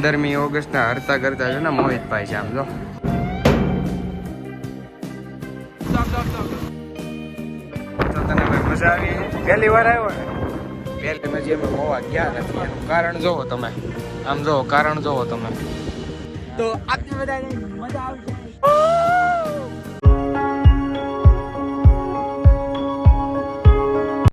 પંદરમી ઓગસ્ટના હરતા કરતા છે ને મોહિતભાઈ છે આમ જો. તને મજા આવી પહેલી આવ્યો ને? પહેલી અમે ગોવા ગયા નથી, એનું કારણ જોવો તમે. આમ જોવો, કારણ જોવો તમે. તો આપને બધાને મજા આવશે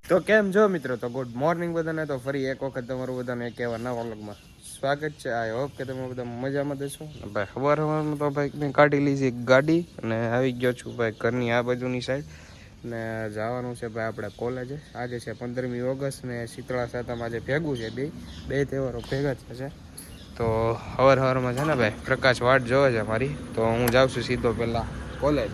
તો કેમ છો મિત્રો, તો ગુડ મોર્નિંગ બધાને. તો ફરી એક વખત તમારું બધાને એક એવા નવા વ્લોગમાં સ્વાગત છે. આઈ હોપ કે તમે બધા મજામાં દેશો ભાઈ સવાર સવારમાં તો ભાઈ મેં કાઢી લીધી ગાડી અને આવી ગયો છું ભાઈ ઘરની આ બાજુની સાઈડ ને જવાનું છે ભાઈ આપણે કોલેજે આજે છે પંદરમી ઓગસ્ટ ને શીતળા સાતમ આજે ભેગું છે બે. બે તહેવારો ભેગા થશે તો સવાર સવારમાં છે ને ભાઈ, પ્રકાશ વાટ જોવે છે મારી. તો હું જાઉં છું સીધો પહેલાં કોલેજ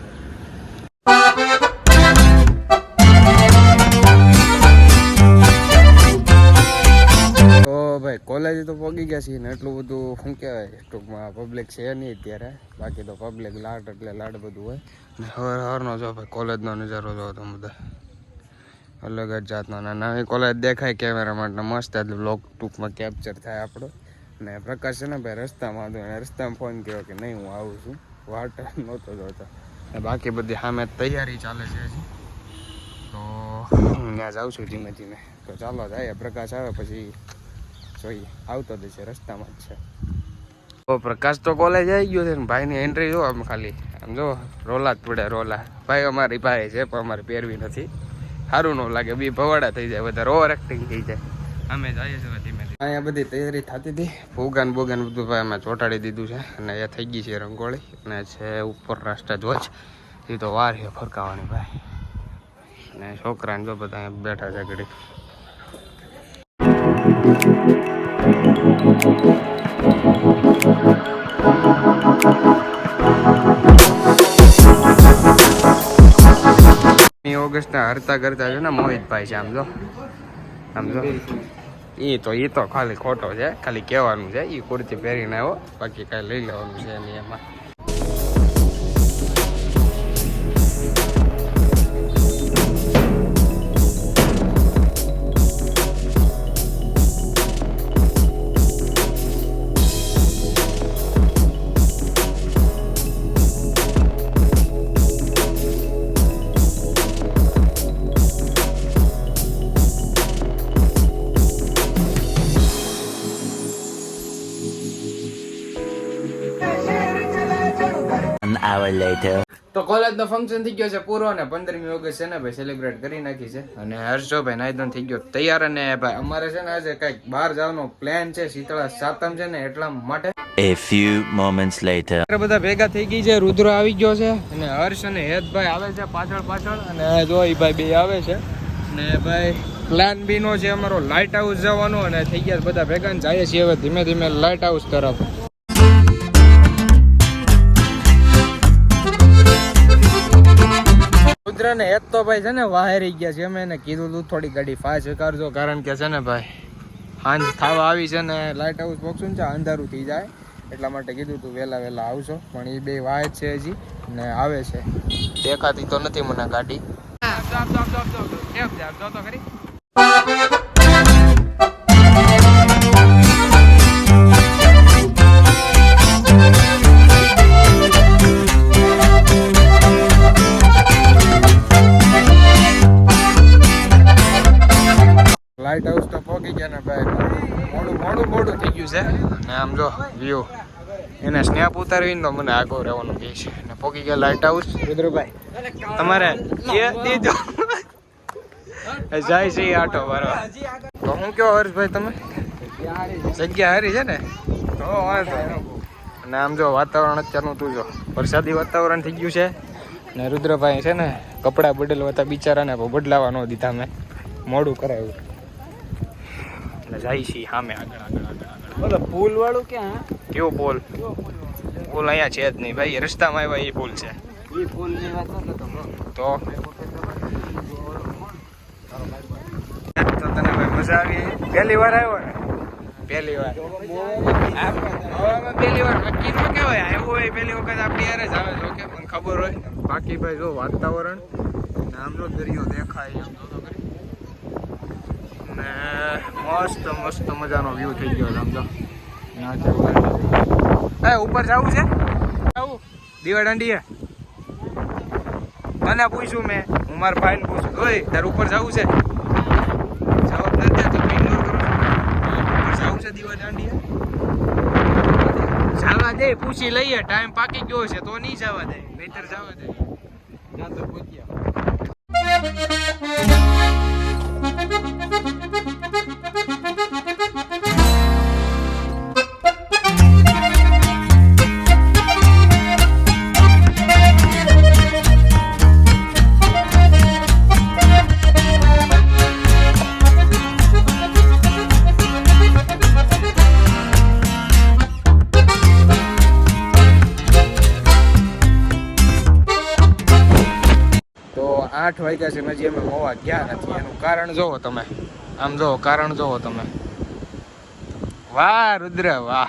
કોલેજ તો પગી ગયા છીએ ને એટલું બધું શું કહેવાય, ટૂંકમાં પબ્લિક છે નહીં અત્યારે. બાકી તો પબ્લિક લાડ એટલે લાડ બધું હોય. ને હવાર હવારનો જો ભાઈ કોલેજનો નજારો જો તો બધા. અલગ જ જાતનો ને નવી કોલેજ દેખાય કેમેરા માટે મસ્ત એટલે બ્લોક ટૂંકમાં કેપ્ચર થાય આપણો. ને પ્રકાશ છે ને ભાઈ રસ્તામાં હતો એને રસ્તામાં ફોન કર્યો કે નહીં હું આવું છું. વાટ નહોતો જોતો. ને બાકી બધી સામે તૈયારી ચાલે છે હજી. તો ત્યાં જાઉં છું ધીમે ધીમે. તો ચાલો જાય, પ્રકાશ આવે પછી જોઈએ આવતો જ છે રસ્તામાં જ છે. પ્રકાશ તો કોલેજ આવી ગયો છે ને ભાઈની એન્ટ્રી જો આમ ખાલી. આમ જો રોલા જ પડે રોલા. ભાઈ અમારી ભાઈ છે પણ અમારે પહેરવી નથી. સારું ન લાગે બી ભવાડા થઈ જાય વધારે ઓવર એક્ટિંગ થઈ જાય. અમે જઈએ છીએ ધીમે ધીમે. અહીંયા બધી તૈયારી થતી હતી. ભોગાન ભોગાન બધું ભાઈ અમે ચોંટાડી દીધું છે અને એ થઈ ગઈ છે રંગોળી અને છે ઉપર રાષ્ટ્ર ધ્વજ. એ તો વાર છે ફરકાવાની ભાઈ. અને છોકરાને જો બધા અહીંયા બેઠા છે ઘડી ઓગસ્ટના હરતા કરતા છે ને મોહિતભાઈ છે આમ જો. એ તો એ તો ખાલી ખોટો છે, ખાલી કહેવાનું છે એ કુર્તી પહેરીને આવ્યો બાકી કાંઈ લઈ લેવાનું છે નહીં એમાં. An hour later. તો કોલેજનો ફંક્શન થઈ ગયો છે પૂરો અને પંદરમી ઓગસ્ટ છે ને ભાઈ સેલિબ્રેટ કરી નાખી છે અને હર્ષો ભાઈ નાયદન થઈ ગયો તૈયાર અને ભાઈ અમારે છે ને આજે કંઈક બહાર જવાનો પ્લાન છે શીતળા સાતમ છે ને એટલા માટે A few moments later. બધા ભેગા થઈ ગઈ છે રુદ્ર આવી ગયો છે અને હર્ષ અને હેતભાઈ આવે છે પાછળ પાછળ અને જો એ ભાઈ બે આવે છે ને ભાઈ પ્લાન બી નો છે અમારો લાઇટ હાઉસ જવાનો અને થઈ ગયા બધા ભેગા જઈએ છીએ હવે ધીમે ધીમે લાઇટ હાઉસ તરફ રુદ્ર ને હેત તો ભાઈ છે ને વાહેરી ગયા છે. અમે એને કીધું તું, થોડી ગાડી ફાસ્ટ કરજો કારણ કે છે ને ભાઈ, હાંજ થવા આવી છે ને લાઇટ હાઉસ પહોંચું છે અંધારું થઈ જાય. એટલા માટે કીધું તું, વહેલા વહેલા આવશો પણ એ બે વાય છે હજી, ને આવે છે. દેખાતી તો નથી મને ગાડી. મોડું મોડું મોડું થઈ ગયું છે. ને આમ જો વ્યૂ એને સ્નેપ ઉતારવીને તો મને આગો રહેવાનું કહે છે. ને પોકી ગયા લાઇટ હાઉસ રુદ્રભાઈ, તમારે જાય છે આટો તો હું કયો હર્ષભાઈ તમે? જગ્યા હારી છે ને? તો. અને આમ જો વાતાવરણ અત્યારનું તું જો, વરસાદી વાતાવરણ થઈ ગયું છે. ને રુદ્રભાઈ છે ને, કપડાં બદલવા હતા બિચારાને બદલાવા ન દીધા મેં. મોડું કરાવ્યું એટલે જાય છે સામે આગળ આગળ આગળ બોલો પુલ વાળું ક્યાં કેવો પુલ પુલ અહીંયા છે જ નહીં ભાઈ રસ્તામાં આવ્યા એ પુલ છે. એ પુલ વાત તો. તો? તને ભાઈ મજા આવી? પહેલી વાર આવ્યો ને? પહેલી વાર. પહેલી વાર નક્કી કેવાય આવ્યો હોય પહેલી વખત આપણી યાર જ આવે છે ઓકે? પણ ખબર હોય. બાકી ભાઈ જો વાતાવરણ ને આમનો દરિયો દેખાય આમ જો તો ને મસ્ત મસ્ત મજાનો વ્યૂ થઈ ગયો છે એ, ઉપર જવું છે? જવું. દીવા દાંડીએ. મને પૂછ્યું મેં. હું મારા ભાઈને પૂછું. ઓય, તાર ઉપર જવું છે? જવાબ નથી તો ઇગ્નોર કરું ઉપર જવું છે દીવા દાંડીએ? જવા દે, પૂછી લઈએ. ટાઈમ પાકી ગયો છે, તો નહીં જવા દે. નહીતર જવા દે. ત્યાં તો પૂછ્યા. આઠ વાગ્યા છે, હજી અમે મોવા ગયા નથી. એનું કારણ જોવો તમે. આમ જોવો, કારણ જોવો તમે. વાહ, રુદ્ર, વાહ.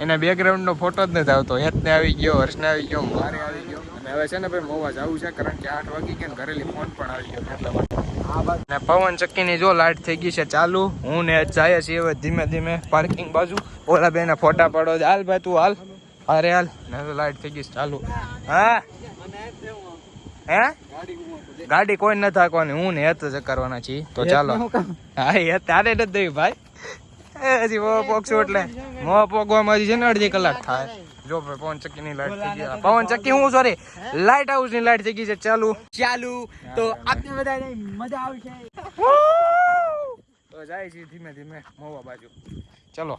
એના બેકગ્રાઉન્ડ નો ફોટો જ નથી આવતો. હેતને આવી ગયો હર્ષને આવી ગયો, મારે આવી ગયો. અને હવે છે ને ભાઈ, મોવા જવું છે, કારણ કે આઠ વાગી ગયા ને ઘરેલી ફોન પણ આવી ગયો. એટલા માટે ને પવન ચક્કીની જો લાઈટ થઈ ગઈ છે ચાલુ. હું ને જાય છીએ હવે ધીમે ધીમે પાર્કિંગ બાજુ. ઓલા બેના ફોટા પાડો. હાલ ભાઈ તું હાલ. અરે હાલ. ને લાઇટ થઈ ગઈ ચાલુ. હા? હે? ગાડી કોઈ ન થાકવાની હું ને હેત જ કરવાના છીએ. તો ચાલો. હા એ તારે નથી દેવી ભાઈ. હજી મોવા પોગશું એટલે. મોવા પોગવામાં હજી છે ને અડધી કલાક થાય. જો ભાઈ પવન ચક્કી ની લાઈટ થઈ ગઈ. પવન ચક્કી હું સોરી લાઈટ હાઉસની લાઈટ થઈ ગઈ છે. ચાલુ. ચાલુ. તો આપને બધાને મજા આવશે તો જાય છે ધીમે ધીમે મોવા બાજુ. ચલો.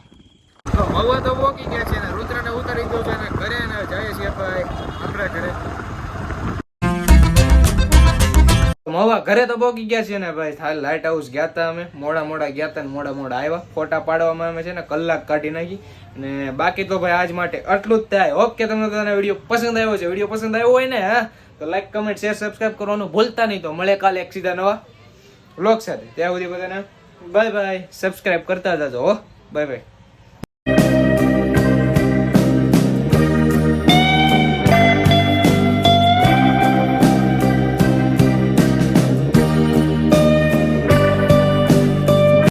મવા તો પોકી ગયા છે ને રુદ્રને ઉતારી દો છે ને ઘરે ને જાય છે ભાઈ આપણા ઘરે. મવા ઘરે તો બોકી ગયા છે ને ભાઈ હાલ લાઇટ હાઉસ ગયા હતા અમે. મોડા મોડા ગયા હતા ને મોડા મોડા આવ્યા ફોટા પાડવામાં અમે છે ને કલાક કાઢી નાખી. ને બાકી તો ભાઈ આજ માટે આટલું જ થાય. ઓકે તમને તને વીડિયો પસંદ આવ્યો છે, વીડિયો પસંદ આવ્યો હોય ને, હા, તો લાઈક કમેન્ટ શેર સબસ્ક્રાઈબ કરવાનું ભૂલતા નહીં તો. મળે કાલે એક સીધા નવા વ્લોગ સાથે. ત્યાં સુધી બધાને બાય બાય સબસ્ક્રાઈબ કરતા જજો, હો. Bye bye